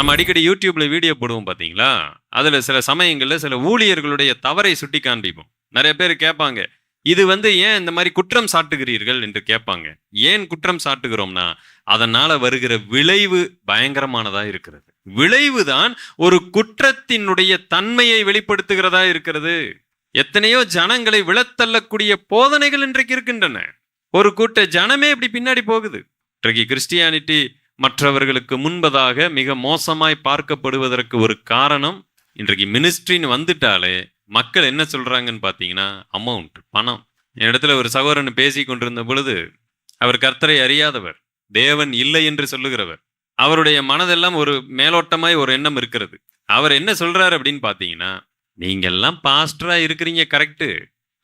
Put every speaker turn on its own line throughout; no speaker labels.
நம்ம அடிக்கடி யூடியூப்ல வீடியோ போடுவோம் பாத்தீங்களா? அதுல சில சமயங்கள்ல சில ஊழியர்களுடைய தவறை சுட்டி காண்பிப்போம். நிறைய பேர் கேட்பாங்க இது வந்து ஏன் இந்த மாதிரி குற்றம் சாட்டுகிறீர்கள்? என்று கேட்பாங்க. ஏன் குற்றம் சாட்டுகிறோம்னா அதனால வருகிற விளைவு பயங்கரமானதா இருக்கிறது. விளைவுதான் ஒரு குற்றத்தினுடைய தன்மையை வெளிப்படுத்துகிறதா இருக்கிறது. எத்தனையோ ஜனங்களை விழத்தள்ளக்கூடிய போதனைகள் இன்றைக்கு இருக்கின்றன. ஒரு கூட்ட ஜனமே இப்படி பின்னாடி போகுது. இன்றைக்கு கிறிஸ்டியானிட்டி மற்றவர்களுக்கு முன்பதாக மிக மோசமாய் பார்க்கப்படுவதற்கு ஒரு காரணம் இன்றைக்கு மினிஸ்ட்ரின்னு வந்துட்டாலே மக்கள் என்ன சொல்கிறாங்கன்னு பார்த்தீங்கன்னா அமௌண்ட் பணம். என் இடத்துல ஒரு சகோதரன் பேசி கொண்டிருந்த பொழுது அவர் கர்த்தரை அறியாதவர் தேவன் இல்லை என்று சொல்லுகிறவர். அவருடைய மனதெல்லாம் ஒரு மேலோட்டமாய் ஒரு எண்ணம் இருக்கிறது. அவர் என்ன சொல்கிறார் அப்படின்னு பார்த்தீங்கன்னா நீங்கள்லாம் பாஸ்டராக இருக்கிறீங்க கரெக்டு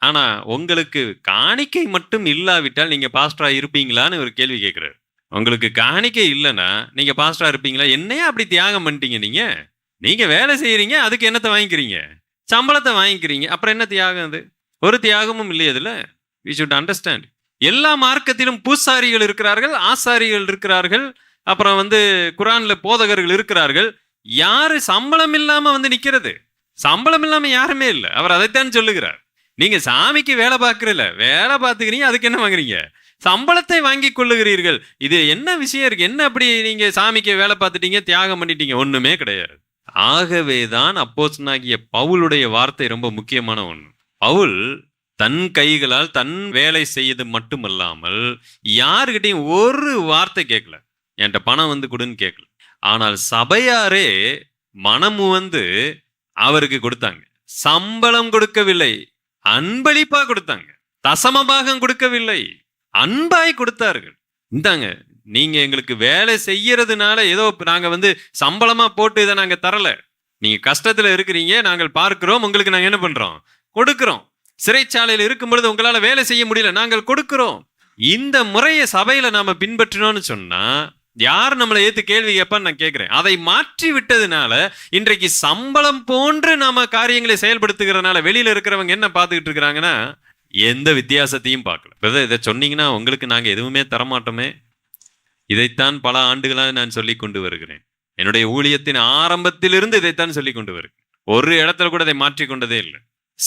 ஆனால் உங்களுக்கு காணிக்கை மட்டும் இல்லாவிட்டால் நீங்கள் பாஸ்டராக இருப்பீங்களான்னு ஒரு கேள்வி கேட்குறாரு. உங்களுக்கு காணிக்கை இல்லைன்னா நீங்க பாஸ்டரா இருப்பீங்களா? என்னையா அப்படி தியாகம் பண்ணிட்டீங்க நீங்க? நீங்க வேலை செய்யறீங்க அதுக்கு என்னத்தை வாங்கிக்கிறீங்க? சம்பளத்தை வாங்கிக்கிறீங்க அப்புறம் என்ன தியாகம் அது? ஒரு தியாகமும் இல்லையே அதுல? வி ஷுட் அண்டர்ஸ்டாண்ட் எல்லா மார்க்கத்திலும் பூசாரிகள் இருக்கிறார்கள் ஆசாரிகள் இருக்கிறார்கள் அப்புறம் வந்து குரான்ல போதகர்கள் இருக்கிறார்கள். யாரு சம்பளம் இல்லாம வந்து நிக்கிறது? சம்பளம் இல்லாம யாருமே இல்லை. அவர் அதைத்தான் சொல்லுகிறார். நீங்க சாமிக்கு வேலை பார்க்கறல வேலை பார்த்துக்கிறீங்க அதுக்கு என்ன வாங்குறீங்க? சம்பளத்தை வாங்கி கொள்ளுகிறீர்கள். இது என்ன விஷயம் இருக்கு? என்ன அப்படி நீங்க சாமிக்கு வேலை பார்த்துட்டீங்க தியாகம் பண்ணிட்டீங்க? ஒண்ணுமே கிடையாது. ஆகவே தான் அப்போசனாகிய பவுலுடைய வார்த்தை ரொம்ப முக்கியமான ஒண்ணு. பவுல் தன் கைகளால் தன் வேலை செய்யது மட்டுமல்லாமல் யாருக்கிட்டையும் ஒரு வார்த்தை கேட்கல. என்கிட்ட பணம் வந்து கொடுன்னு கேட்கல. ஆனால் சபையாரே மனமு வந்து அவருக்கு கொடுத்தாங்க. சம்பளம் கொடுக்கவில்லை. அன்பளிப்பா கொடுத்தாங்க. தசமபாகம் கொடுக்கவில்லை. அன்பாய் கொடுத்தார்கள். இந்தாங்க நீங்க எங்களுக்கு வேலை செய்யறதுனால ஏதோ நாங்க வந்து சம்பளமா போட்டு இதை நாங்க தரல. நீங்க கஷ்டத்துல இருக்கிறீங்க நாங்கள் பார்க்கிறோம் உங்களுக்கு நாங்க என்ன பண்றோம்? கொடுக்கிறோம். சிறைச்சாலையில் இருக்கும் பொழுது உங்களால வேலை செய்ய முடியல நாங்கள் கொடுக்கிறோம். இந்த முறையை சபையில நாம பின்பற்றினோம்னு சொன்னா யார் நம்மளை ஏத்து கேள்வி கேட்பான்னு நான் கேட்கிறேன். அதை மாற்றி விட்டதுனால இன்றைக்கு சம்பளம் போன்று நாம காரியங்களை செயல்படுத்துகிறதுனால வெளியில இருக்கிறவங்க என்ன பார்த்துக்கிட்டு இருக்கிறாங்கன்னா எந்த வித்தியாசத்தையும் பார்க்கல. பிரதர் இதை சொன்னீங்கன்னா உங்களுக்கு நாங்கள் எதுவுமே தரமாட்டோமே. இதைத்தான் பல ஆண்டுகளாக நான் சொல்லி கொண்டு வருகிறேன். என்னுடைய ஊழியத்தின் ஆரம்பத்திலிருந்து இதைத்தான் சொல்லி கொண்டு வருகிறேன். ஒரு இடத்துல கூட அதை மாற்றி கொண்டதே இல்லை.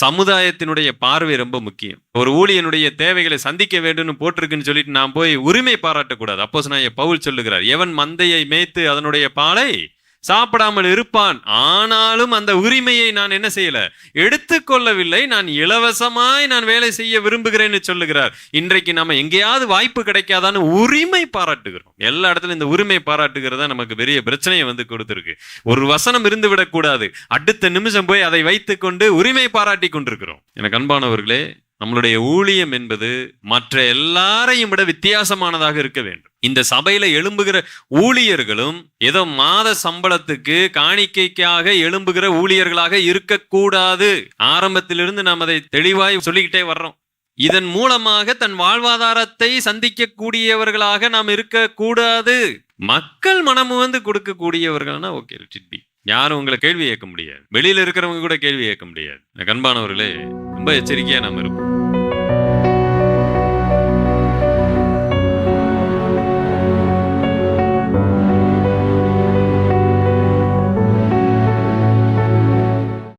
சமுதாயத்தினுடைய பார்வை ரொம்ப முக்கியம். ஒரு ஊழியனுடைய தேவைகளை சந்திக்க வேண்டும்னு போட்டிருக்குன்னு சொல்லிட்டு நான் போய் உரிமை பாராட்டக்கூடாது. அப்போஸ் நான் பவுல் சொல்லுகிறார் எவன் மந்தையை மேய்த்து அதனுடைய பாலை சாப்பிடாமல் இருப்பான். ஆனாலும் அந்த உரிமையை நான் என்ன செய்யல? எடுத்துக்கொள்ளவில்லை நான் இலவசமாய் நான் வேலை செய்ய விரும்புகிறேன்னு சொல்லுகிறார். இன்றைக்கு நம்ம எங்கேயாவது வாய்ப்பு கிடைக்காதான்னு உரிமை பாராட்டுகிறோம். எல்லா இடத்துலயும் இந்த உரிமை பாராட்டுகிறதா நமக்கு பெரிய பிரச்சனையை வந்து கொடுத்துருக்கு. ஒரு வசனம் இருந்து விடக்கூடாது அடுத்த நிமிஷம் போய் அதை வைத்துக்கொண்டு உரிமை பாராட்டி கொண்டிருக்கிறோம். எனக்கு அன்பானவர்களே நம்மளுடைய ஊழியம் என்பது மற்ற எல்லாரையும் விட வித்தியாசமானதாக இருக்க வேண்டும். இந்த சபையில எழும்புகிற ஊழியர்களும் ஏதோ மாத சம்பளத்துக்கு காணிக்கைக்காக எழும்புகிற ஊழியர்களாக இருக்கக்கூடாது. ஆரம்பத்திலிருந்து நாம் அதை தெளிவாய் சொல்லிக்கிட்டே வர்றோம். இதன் மூலமாக தன் வாழ்வாதாரத்தை சந்திக்கக்கூடியவர்களாக நாம் இருக்கக்கூடாது. மக்கள் மனமு வந்து கொடுக்கக்கூடியவர்கள்னா ஓகே பி யாரும் உங்களை கேள்வி கேட்க முடியாது. வெளியில இருக்கிறவங்க கூட கேள்வி கேட்க முடியாது. கண்பானவர்களே ரொம்ப எச்சரிக்கையா நாம் இருப்போம்.